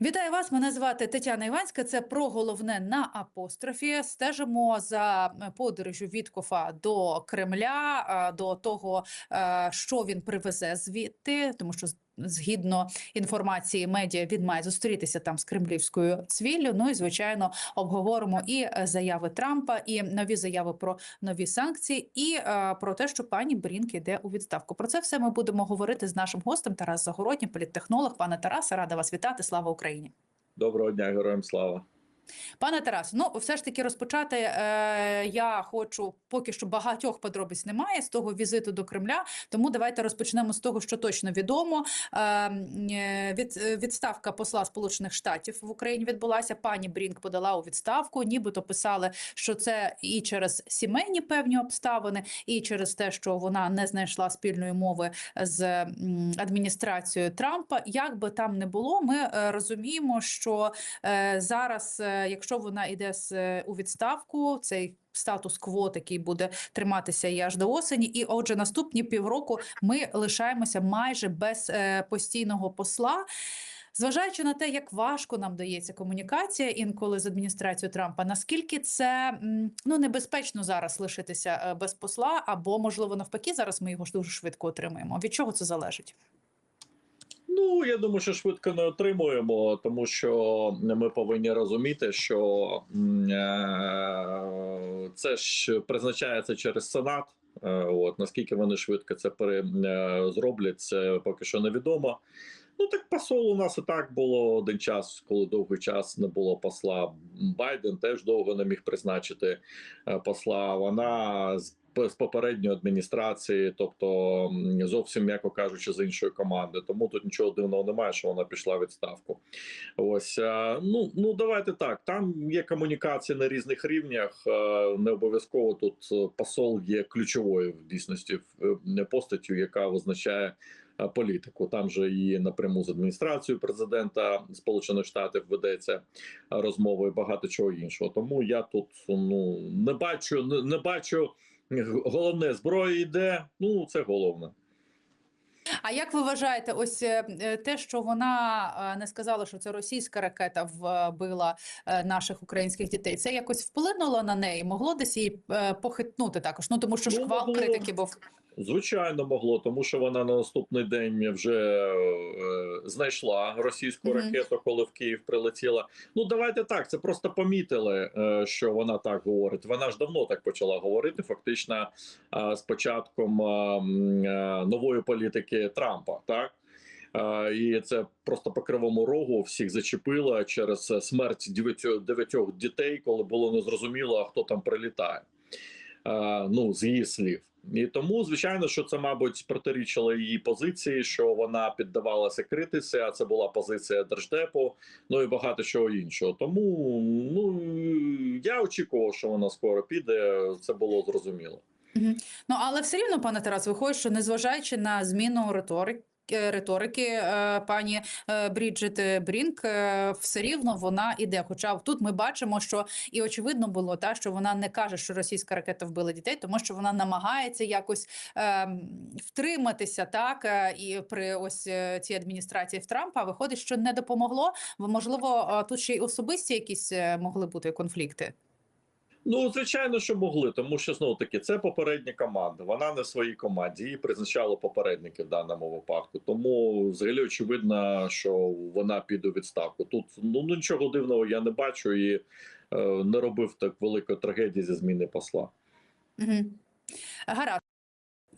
Вітаю вас. Мене звати Тетяна Іванська. Це про головне на апострофі. Стежимо за подорожю Віткофа до Кремля, до того, е, що він привезе звідти, тому що згідно інформації медіа, він має зустрітися там з кремлівською цвіллю. Ну і звичайно обговоримо і е, заяви Трампа, і нові заяви про нові санкції, і е, про те, що пані Брінк іде у відставку. Про це все ми будемо говорити з нашим гостем Тарас Загороднім, політтехнолог. Пане Тарасе, рада вас вітати. Слава Україні. Доброго дня, героям слава. Пане Тарасу, ну все ж таки розпочати е, я хочу поки що багатьох подробиць немає з того візиту до Кремля. Тому давайте розпочнемо з того, що точно відомо. Е, е, від, е, відставка посла Сполучених Штатів в Україні відбулася. Пані Брінк подала у відставку. Нібито писали, що це і через сімейні певні обставини, і через те, що вона не знайшла спільної мови з адміністрацією Трампа. Як би там не було, ми е, розуміємо, що е, зараз, якщо вона йде з е, у відставку, цей статус-кво такий буде триматися і аж до осені. І отже, наступні півроку ми лишаємося майже без е, постійного посла. Зважаючи на те, як важко нам дається комунікація інколи з адміністрацією Трампа, наскільки це ну небезпечно зараз лишитися е, без посла, або можливо навпаки, зараз ми його ж дуже швидко отримаємо. Від чого це залежить? Ну я думаю, що швидко не отримуємо, тому що ми повинні розуміти, що е, це ж призначається через сенат. Е, От наскільки вони швидко це пере, е, зроблять, це поки що невідомо. Ну так посол у нас і так було один час, коли довгий час не було посла. Байден теж довго не міг призначити посла. Вона з попередньої адміністрації, тобто зовсім м'яко кажучи, з іншої команди. Тому тут нічого дивного немає, що вона пішла в відставку. Ось е, ну ну давайте так. Там є комунікація на різних рівнях. е, Не обов'язково тут е, посол є ключовою в дійсності постаттю, яка визначає. Політику там же і напряму з адміністрацією президента Сполучених Штатів ведеться розмови і багато чого іншого. Тому я тут ну не бачу, не, не бачу головне зброя йде. Ну це головне. А як ви вважаєте, ось е, е, те, що вона е, не сказала, що це російська ракета вбила наших українських дітей, це якось вплинуло на неї? Могло десь її похитнути також? Ну тому що Ну, шквал критики був. Звичайно, могло, тому що вона на наступний день вже е, знайшла російську ракету, коли в Київ прилетіла. Ну давайте так. Це просто помітили, е, що вона так говорить. Вона ж давно так почала говорити. Фактично, е, з початком е, е, нової політики Трампа, так. І це просто по кривому рогу всіх зачепило через смерть дев'ятьох дітей, коли було незрозуміло, хто там прилітає. Ну, з її слів. І тому, звичайно, що це, мабуть, протирічило її позиції, що вона піддавалася критиці, а це була позиція держдепу, ну і багато чого іншого. Тому ну я очікував, що вона скоро піде. Це було зрозуміло. Ну але все рівно, пане Тарас, виходить, що незважаючи на зміну риторики. Риторики е, пані е, Бріджит е, Брінк е, все рівно вона іде. Хоча тут ми бачимо, що і очевидно було та що вона не каже, що російська ракета вбила дітей, тому що вона намагається якось е, втриматися, так е, і при ось е, цій адміністрації в Трампа виходить, що не допомогло. Можливо, е, тут ще й особисті якісь е, могли бути конфлікти. Ну, звичайно, що могли, тому що знову таки це попередня команда. Вона не в своїй команді. Її призначали попередники в даному випадку. Тому взагалі очевидно, що вона піде у відставку. Тут ну нічого дивного я не бачу і е, не робив так великої трагедії зі зміни посла. Угу. Гаразд.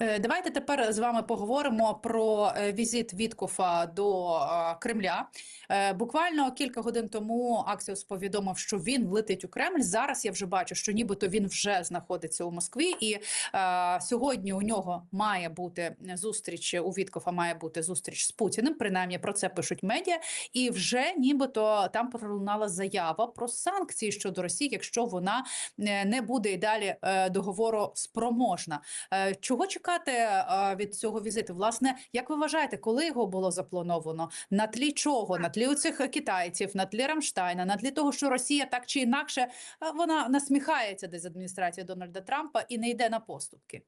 Е, Давайте тепер з вами поговоримо про е, візит Віткофа до е, Кремля. Буквально кілька годин тому Аксіос повідомив, що він летить у Кремль. Зараз я вже бачу, що нібито він вже знаходиться у Москві, і е, сьогодні у нього має бути зустріч у Віткофа. Має бути зустріч з Путіним. Принаймні про це пишуть медіа. І вже нібито там пролунала заява про санкції щодо Росії, якщо вона не буде і далі договору спроможна. Чого чекати е, від цього візиту? Власне, як ви вважаєте, коли його було заплановано? На тлі чого? На тлі цих китайців, на тлі Рамштайна, на тлі того, що Росія так чи інакше вона насміхається десь з адміністрації Дональда Трампа і не йде на поступки.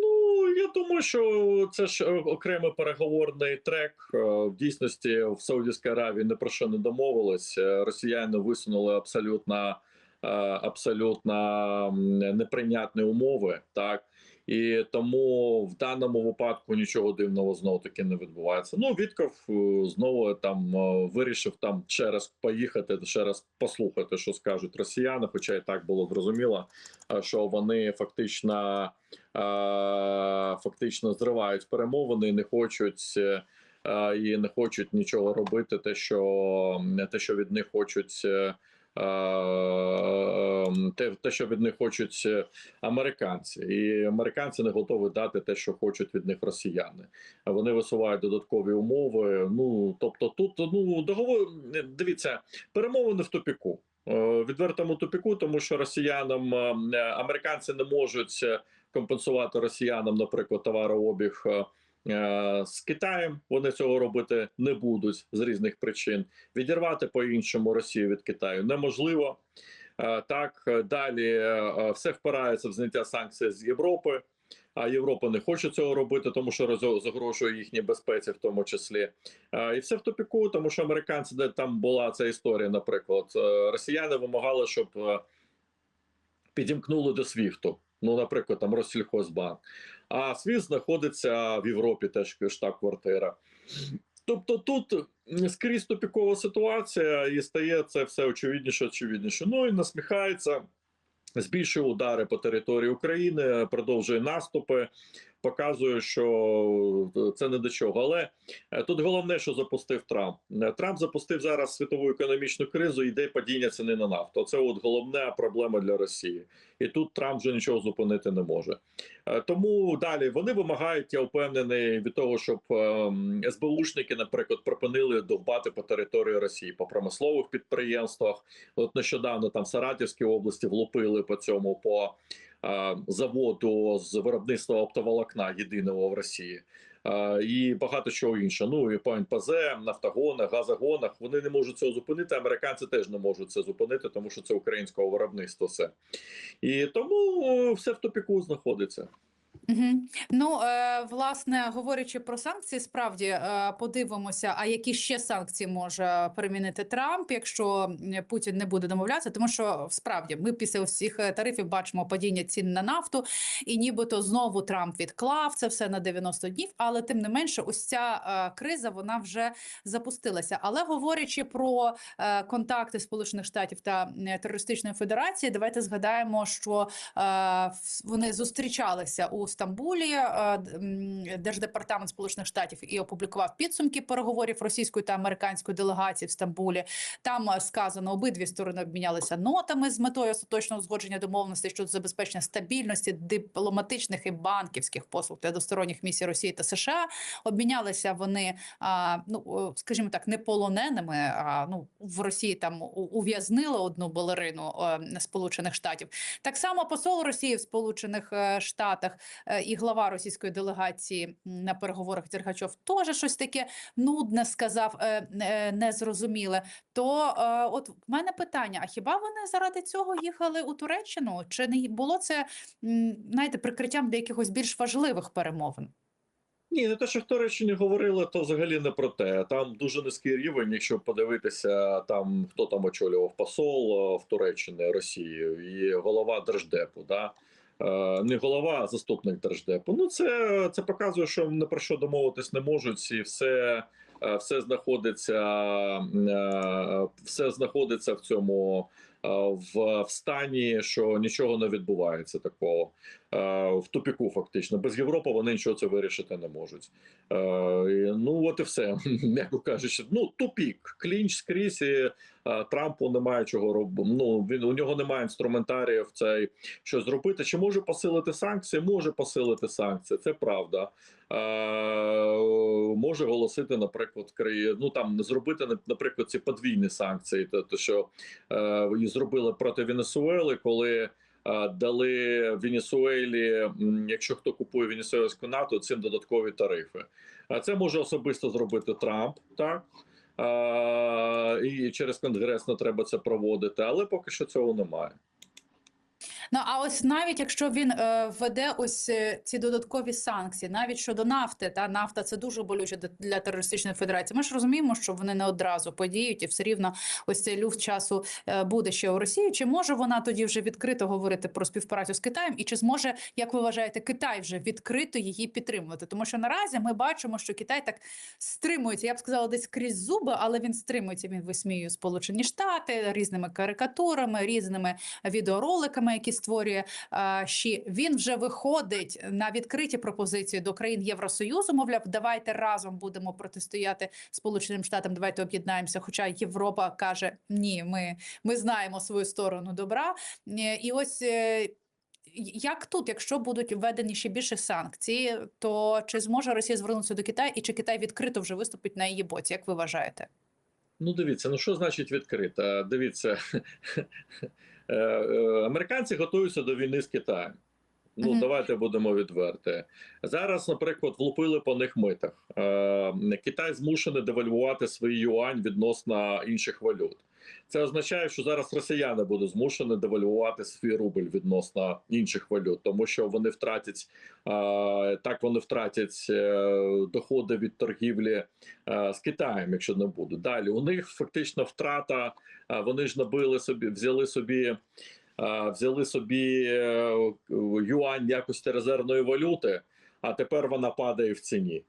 Ну я думаю, що це ж е, окремий переговорний трек. Е, В дійсності в Саудівській Аравії не про що не домовились. Е, Росіяни висунули абсолютно абсолютно неприйнятні умови, так і тому в даному випадку нічого дивного знову таки не відбувається. Ну Вітков е, знову там е, вирішив там ще раз поїхати, ще раз послухати, що скажуть росіяни. Хоча і так було зрозуміло, е, що вони фактично фактично зривають перемовини, не хочуть. І не хочуть нічого робити, те, що те, що від них хочуть, те, те, що від них хочуть е, американці, і американці не готові дати те, що хочуть від них росіяни. Вони висувають додаткові умови. Ну тобто, тут ну договор дивіться, перемовини в тупіку. Е, Відвертому тупіку, тому що росіянам е, американці не можуть е, компенсувати росіянам, наприклад, товарообіг е, е, з Китаєм. Вони цього робити не будуть з різних причин. Відірвати по іншому Росію від Китаю неможливо. Е, Так е, далі е, е, все впирається в зняття санкцій з Європи. А Європа не хоче цього робити, тому що загрожує їхній безпеці, в тому числі. Е, І все в тупіку, тому що американці, де там була ця історія, наприклад, е, росіяни вимагали, щоб е, підімкнули до СВІФТу. Ну, наприклад, там Россільхозбанк. А світ знаходиться в Європі, теж штаб-квартира. Тобто тут скрізь тупікова ситуація, і стає це все очевидніше, очевидніше. Ну і насміхається, збільшує удари по території України, продовжує наступи, показує, що це не до чого. Але е, тут головне, що запустив Трамп. Е, Трамп запустив зараз світову економічну кризу, йде падіння ціни на нафту. Це от головна проблема для Росії. І тут Трамп вже нічого зупинити не може. Е, Тому далі вони вимагають, я впевнений, від того, щоб СБУшники, наприклад, припинили довбати по території Росії по промислових підприємствах. От нещодавно там в Саратівській області влупили по цьому по заводу з виробництва оптоволокна єдиного в Росії. Е, І багато чого іншого. Ну і по НПЗ, нафтогонах, газогонах вони не можуть цього зупинити. Американці теж не можуть це зупинити, тому що це українського виробництва. Все і тому е, все в тупіку знаходиться. Угу. Ну, е, власне, говорячи про санкції, справді е, подивимося, а які ще санкції може примінити Трамп, якщо Путін не буде домовлятися, тому що справді ми після всіх е, тарифів бачимо падіння цін на нафту, і нібито знову Трамп відклав це все на 90 днів. Але тим не менше, ось ця е, криза вона вже запустилася. Але говорячи про е, контакти Сполучених Штатів та терористичної федерації, давайте згадаємо, що е, вони зустрічалися у Стамбулі. е, Держдепартамент Сполучених Штатів і опублікував підсумки переговорів російської та американської делегації в Стамбулі. Там е, сказано, обидві сторони обмінялися нотами з метою остаточного узгодження домовленостей щодо забезпечення стабільності дипломатичних і банківських послуг для двосторонніх місій Росії та США. Обмінялися вони, ну скажімо так, не полоненими. А ну в Росії там ув'язнили одну балерину Сполучених Штатів. Так само посол Росії в Сполучених е, Штатах і глава російської делегації на переговорах Дергачов теж щось таке нудне сказав, е, е, незрозуміле. То е, от в мене питання: а хіба вони заради цього їхали у Туреччину? Чи не було це знаєте, прикриттям для якихось більш важливих перемовин? Ні, не те, що в Туреччині говорили, то взагалі не про те. Там дуже низький рівень. Якщо подивитися, там хто там очолював посол е, в Туреччині Росії і голова держдепу. Да? Е, Не голова, а заступник держдепу. Ну це, це показує, що не про що домовитись не можуть, і все, е, все знаходиться, е, все знаходиться в цьому. В, в стані, що нічого не відбувається такого в тупіку, фактично. Без Європи вони нічого це вирішити не можуть. Ну от і все, м'яко кажучи. Ну тупік, клінч скрізь. Трампу немає чого робити. Ну він у нього немає інструментаріїв цей що зробити. Чи може посилити санкції? Може посилити санкції, це правда. Е, може оголосити, наприклад, краї... ну там зробити наприклад, ці подвійні санкції, те, те, що е, зробили проти Венесуели, коли. е, Дали Венесуелі, якщо хто купує венесуельську нафту, цим додаткові тарифи. А це може особисто зробити Трамп, так Е, і через конгрес не треба це проводити, але поки що цього немає. Ну а ось навіть якщо він е, введе ось е, ці додаткові санкції, навіть щодо нафти, та нафта це дуже болюче для- терористичної федерації. Ми ж розуміємо, що вони не одразу подіють, і все рівно ось цей люфт часу е, буде ще у Росії. Чи може вона тоді вже відкрито говорити про співпрацю з Китаєм? І чи зможе, як ви вважаєте, Китай вже відкрито її підтримувати? Тому що наразі ми бачимо, що Китай так стримується. Я б сказала, десь крізь зуби, але він стримується. Він висміює Сполучені Штати різними карикатурами, різними відеороликами, які створює е, Ші. Він вже виходить на відкриті пропозиції до країн Євросоюзу. Мовляв, давайте разом будемо протистояти Сполученим Штатам. Давайте об'єднаємося. Хоча Європа каже: ні, ми, ми знаємо свою сторону добра. Е, І ось. е, як тут, якщо будуть введені ще більше санкцій, то чи зможе Росія звернутися до Китаю, і чи Китай відкрито вже виступить на її боці? Як ви вважаєте? Ну, дивіться, ну що значить відкрита? Дивіться, американці готуються до війни з Китаєм. Ну, Мгм. давайте будемо відверті. Зараз, наприклад, влупили по них митах. Е, Китай змушений девальвувати свій юань відносно інших валют. Це означає, що зараз росіяни будуть змушені девальвувати свій рубль відносно інших валют, тому що вони втратять так, вони втратять е, доходи від торгівлі е, з Китаєм, якщо не будуть. Далі у них фактично втрата. е, Вони ж набили собі, взяли собі. Взяли собі юань якості резервної валюти, а тепер вона падає в ціні.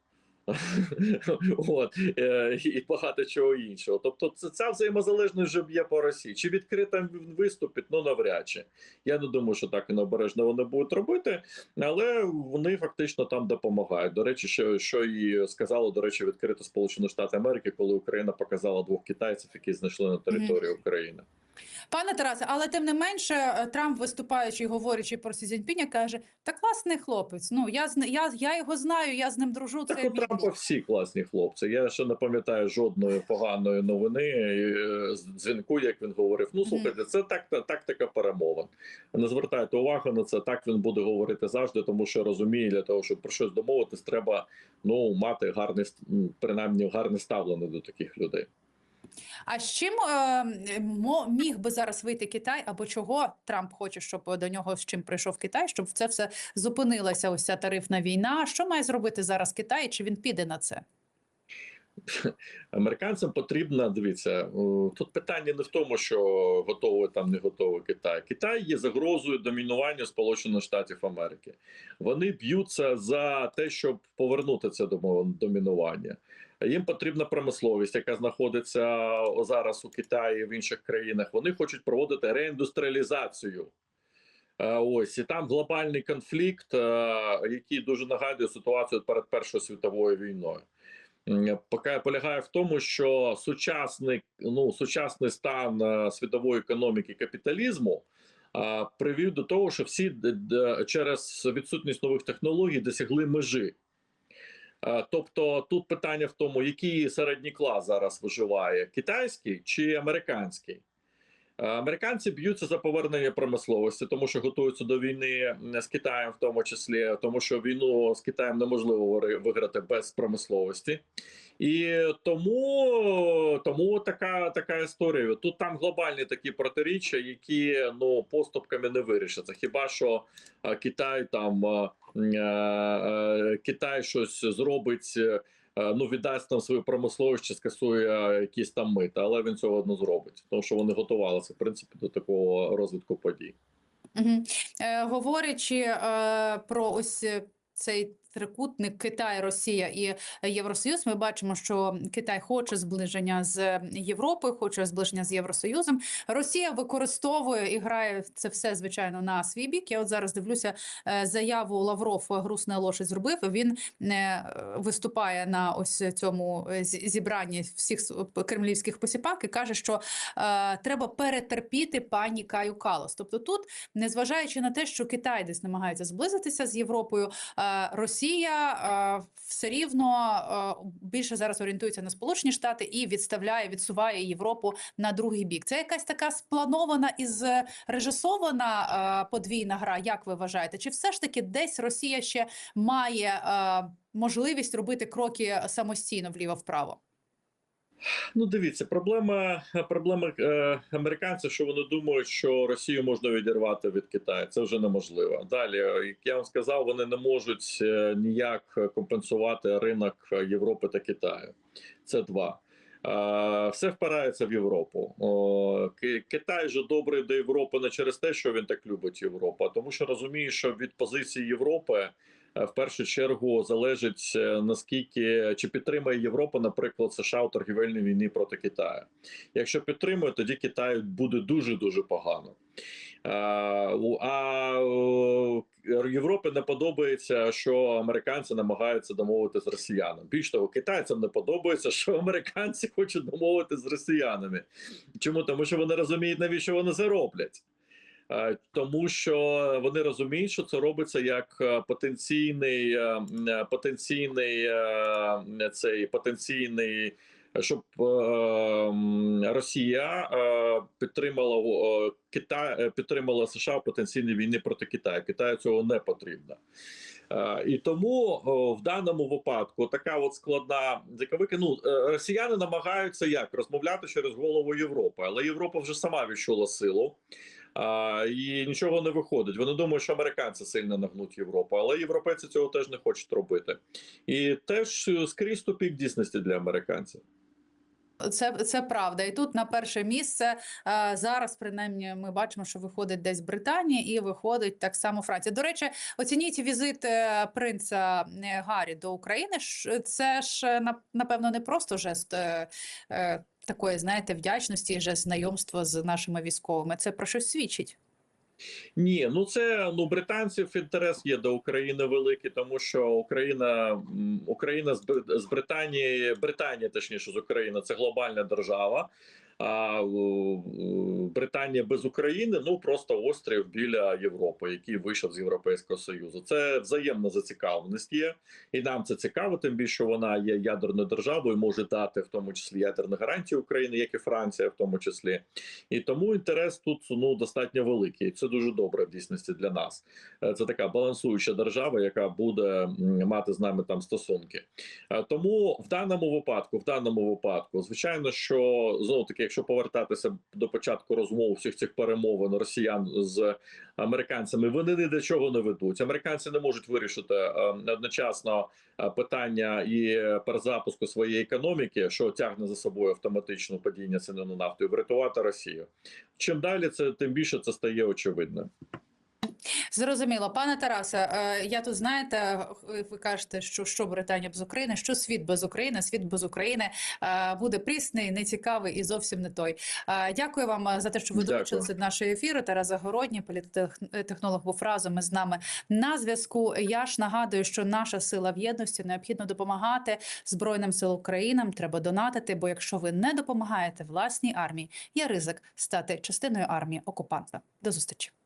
От е, і багато чого іншого. Тобто, це ця взаємозалежність вже б'є по Росії. Чи відкрито він виступить? Ну навряд чи. Я не думаю, що так і необережно вони будуть робити, але вони фактично там допомагають. До речі, що, що і сказало, до речі, відкрито Сполучені Штати Америки, коли Україна показала двох китайців, які знайшли на території України. Пане Тарасе, але тим не менше, е, Трамп, виступаючи і говорячи про Сі Цзіньпіня, каже: та класний хлопець. Ну я я, я його знаю, я з ним дружу. Так Це у Трампа друг». всі класні хлопці. Я ще не пам'ятаю жодної поганої новини е, дзвінку, як він говорив. Ну слухайте, це так тактика перемовин. Не звертайте увагу на це. Так він буде говорити завжди, тому що розуміє, для того, щоб про щось домовитись, треба ну мати гарне принаймні гарне ставлення до таких людей. А з чим е, міг би зараз вийти Китай, або чого Трамп хоче, щоб до нього з чим прийшов Китай, щоб це все зупинилася ось ця тарифна війна? Що має зробити зараз Китай? Чи він піде на це? Американцям потрібно дивіться. Тут питання не в тому, що готовий там не готовий Китай. Китай є загрозою домінування Сполучених Штатів Америки. Вони б'ються за те, щоб повернути це домінування. Їм потрібна промисловість, яка знаходиться зараз у Китаї в інших країнах. Вони хочуть проводити реіндустріалізацію. Е, Ось і там глобальний конфлікт, е, який дуже нагадує ситуацію перед Першою світовою війною. Поки полягає в тому, що сучасний ну сучасний стан е, світової економіки капіталізму е, привів до того, що всі через відсутність нових технологій досягли межі. Е, Тобто тут питання в тому, який середній клас зараз виживає: китайський чи американський. Е, Американці б'ються за повернення промисловості, тому що готуються до війни з Китаєм, в тому числі, тому що війну з Китаєм неможливо виграти без промисловості. І тому, тому така, така історія. Тут там глобальні такі протиріччя, які ну поступками не вирішаться. Хіба що е, Китай там е, Китай щось зробить. Е, Ну, віддасть нам свою промисловість чи скасує е, якісь там мита, але він цього не зробить, тому що вони готувалися в принципі до такого розвитку подій. Угу. Е, говорячи е, про ось е, цей трикутник Китай, Росія і Євросоюз, ми бачимо, що Китай хоче зближення з Європою, хоче зближення з Євросоюзом. Росія використовує і грає це все звичайно на свій бік. Я от зараз дивлюся е, заяву Лавров грустна лошадь зробив. Він е, виступає на ось цьому е, зібранні всіх кремлівських посіпак і каже, що е, треба перетерпіти пані Каю Калас. Тобто тут незважаючи на те, що Китай десь намагається зблизитися з Європою, е, Росія е, все рівно е, більше зараз орієнтується на Сполучені Штати і відставляє, відсуває Європу на другий бік. Це якась така спланована і зрежисована е, подвійна гра. Як ви вважаєте? Чи все ж таки десь Росія ще має можливість робити кроки самостійно вліво-вправо? Ну, дивіться, проблема проблема е, американців, що вони думають, що Росію можна відірвати від Китаю. Це вже неможливо. Далі, як я вам сказав, вони не можуть е, ніяк компенсувати ринок Європи та Китаю. Це два. Е, Все впирається в Європу. Китай же добрий до Європи не через те, що він так любить Європу, а тому що розуміє, що від позиції Європи е, в першу чергу залежить е, наскільки чи підтримає Європа, наприклад, США у торгівельній війні проти Китаю. Якщо підтримує, тоді Китаю буде дуже дуже погано. А, е, Європі не подобається, що американці намагаються домовитися з росіянами. Більш того, китайцям не подобається, що американці хочуть домовитися з росіянами. Чому? Тому що вони розуміють, навіщо вони це роблять. Е, Тому що вони розуміють, що це робиться як е, потенційний е, е, потенційний е, цей потенційний, щоб е, Росія е, підтримала е, Китай, підтримала США в потенційній війні проти Китаю. Китаю цього не потрібно. Е, І тому о, в даному випадку така от складна заковика. Ну е, росіяни намагаються як розмовляти через голову Європи, але Європа вже сама відчула силу. А, і нічого не виходить. Вони думають, що американці сильно нагнуть Європу, але європейці цього теж не хочуть робити. І теж е, скрізь тупік дійсності для американців. Це, це правда. І тут на перше місце е, зараз, принаймні, ми бачимо, що виходить десь Британія і виходить так само Франція. До речі, оцініть візит е, принца Гаррі до України. Це ж напевно не просто жест такої, знаєте, вдячності, жест знайомства з нашими військовими. Це про щось свідчить. Ні, ну це ну британців інтерес є до України великий, тому що Україна Україна з Британії, Британія, точніше з України, це глобальна держава. А Британія без України ну просто острів біля Європи, який вийшов з Європейського Союзу. Це взаємна зацікавленість є, і нам це цікаво. Тим більше вона є ядерною державою, може дати в тому числі ядерні гарантії України, як і Франція, в тому числі. І тому інтерес тут ну достатньо великий. Це дуже добре в дійсності для нас. Е, Це така балансуюча держава, яка буде мати з нами там стосунки. Е, Тому в даному випадку, в даному випадку, звичайно, що знову таки, якщо повертатися до початку розмов всіх цих перемовин росіян з американцями, вони ні до чого не ведуть. Американці не можуть вирішити е, одночасно е, питання і перезапуску своєї економіки, що тягне за собою автоматично падіння ціни на нафту, і врятувати Росію. Чим далі, це тим більше це стає очевидним. Зрозуміло, пане Тарасе. е, Я тут знаєте, ви кажете, що що Британія без України, що світ без України, світ без України е, буде прісний, нецікавий і зовсім не той. Е, Дякую вам е, за те, що ви долучилися до нашого ефіру. Тарас Загородній, політтехнолог був разом із нами на зв'язку. Я ж нагадую, що наша сила в єдності необхідно допомагати Збройним сил України. Треба донатити, бо якщо ви не допомагаєте власній армії, є ризик стати частиною армії окупанта. До зустрічі.